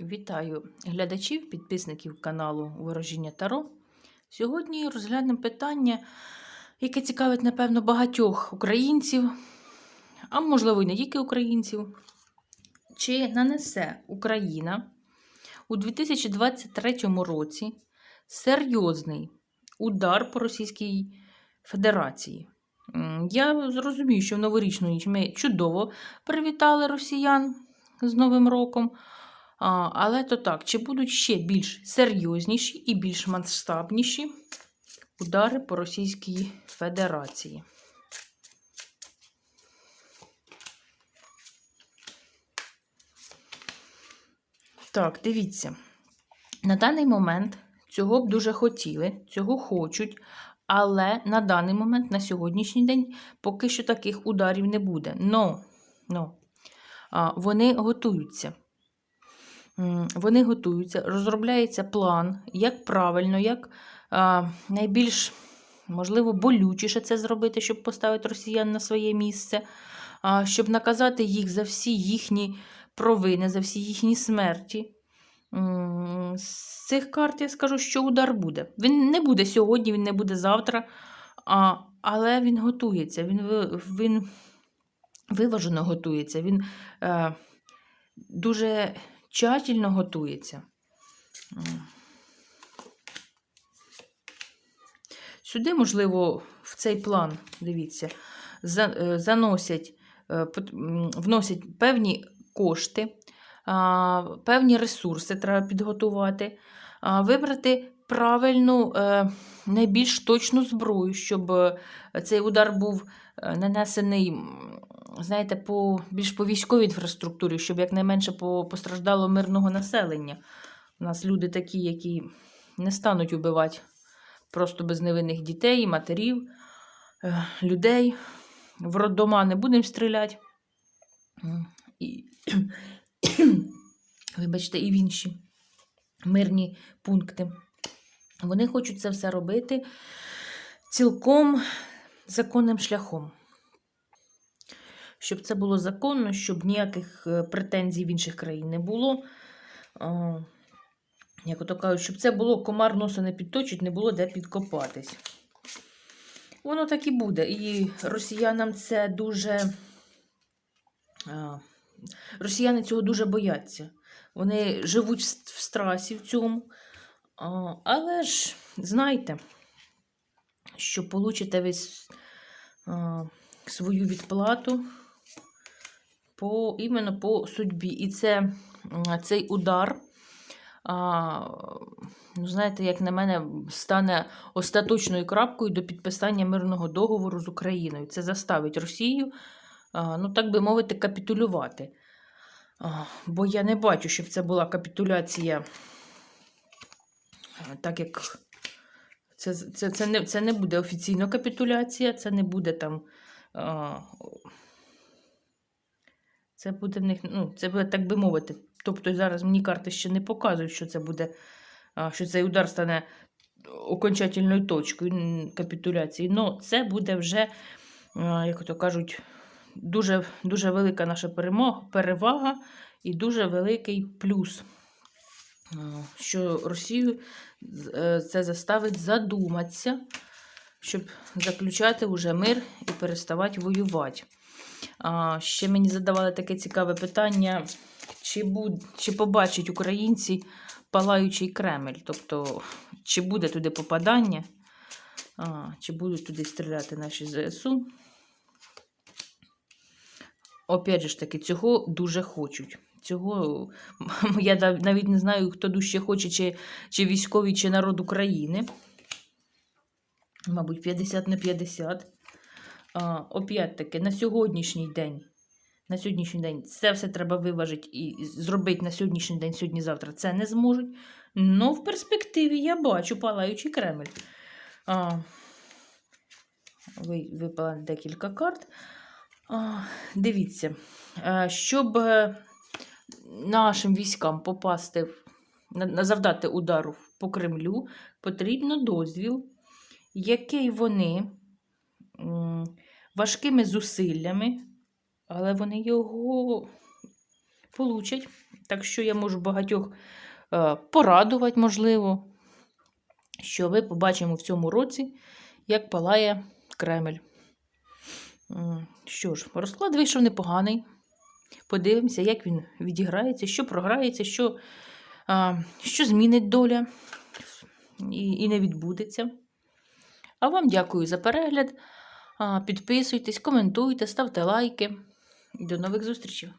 Вітаю глядачів, підписників каналу Ворожіння Таро. Сьогодні розглянемо питання, яке цікавить, напевно, багатьох українців, а можливо, і не тільки українців. Чи нанесе Україна у 2023 році серйозний удар по Російській Федерації? Я зрозумію, що в новорічну ніч ми чудово привітали росіян з Новим роком. Але то так, чи будуть ще більш серйозніші і більш масштабніші удари по Російській Федерації? Так, дивіться. На даний момент цього б дуже хотіли, цього хочуть, але на даний момент, на сьогоднішній день, поки що таких ударів не буде. Но, но вони готуються. Вони готуються, розробляється план, як правильно, як найбільш, можливо, болючіше це зробити, щоб поставити росіян на своє місце, щоб наказати їх за всі їхні провини, за всі їхні смерті. З цих карт я скажу, що удар буде. Він не буде сьогодні, він не буде завтра, а, але він готується, він, він виважено готується, він е, дуже тщательно готується. Сюди, можливо, в цей план, дивіться, е, заносять, е, вносять певні кошти, певні ресурси треба підготувати, вибрати правильну, е, найбільш точну зброю, щоб цей удар був нанесений, знаєте, по, більш по військовій інфраструктурі, щоб якнайменше по- постраждало мирного населення. У нас люди такі, які не стануть убивати просто без невинних дітей, матерів, е, людей. В роддома не будемо стріляти. І, вибачте, і в інші мирні пункти. Вони хочуть це все робити цілком законним шляхом. Щоб це було законно, щоб ніяких е, претензій в інших країн не було. Як ото кажуть, щоб це було комар носа не підточить, не було де підкопатись. Воно так і буде. І росіянам це дуже. Росіяни цього дуже бояться. Вони живуть в страсі в цьому. Але ж знайте, що получите ви свою відплату по, іменно по судьбі. І це, цей удар, а, ну, знаєте, як на мене, стане остаточною крапкою до підписання мирного договору з Україною. Це заставить Росію, а, ну так би мовити, капітулювати. А, Бо я не бачу, щоб це була капітуляція, так як це, це, це, не, це не буде офіційна капітуляція, це не буде там. Це буде в них, ну, це буде, так би мовити. Тобто зараз мені карти ще не показують, що це буде, що цей удар стане окончательною точкою капітуляції. Ну, це буде вже, як то кажуть, дуже, дуже велика наша перемога, перевага і дуже великий плюс. Що Росію е, це заставить задуматися, щоб заключати вже мир і переставати воювати. Ще мені задавали таке цікаве питання, чи, буд, чи побачать українці палаючий Кремль, тобто, чи буде туди попадання, чи будуть туди стріляти наші ЗСУ. Опять же ж таки, цього дуже хочуть. Цього я навіть не знаю, хто дужче хоче, чи, чи військові, чи народ України. Мабуть, 50 на 50. Опять-таки, на сьогоднішній день. На сьогоднішній день це все треба виважити і зробити на сьогоднішній день, сьогодні-завтра це не зможуть. Ну, в перспективі я бачу палаючий Кремль. А, ви- випала декілька карт. А, дивіться, щоб е, нашим військам попасти, завдати удару по Кремлю, потрібно дозвіл, який вони важкими зусиллями, але вони його получать. Так що я можу багатьох е, порадувати, можливо, що ми побачимо в цьому році, як палає Кремль. Що ж, розклад вийшов непоганий. Подивимося, як він відіграється, що програється, що, а, що змінить доля і, і не відбудеться. А вам дякую за перегляд. Підписуйтесь, коментуйте, ставте лайки. До нових зустрічей!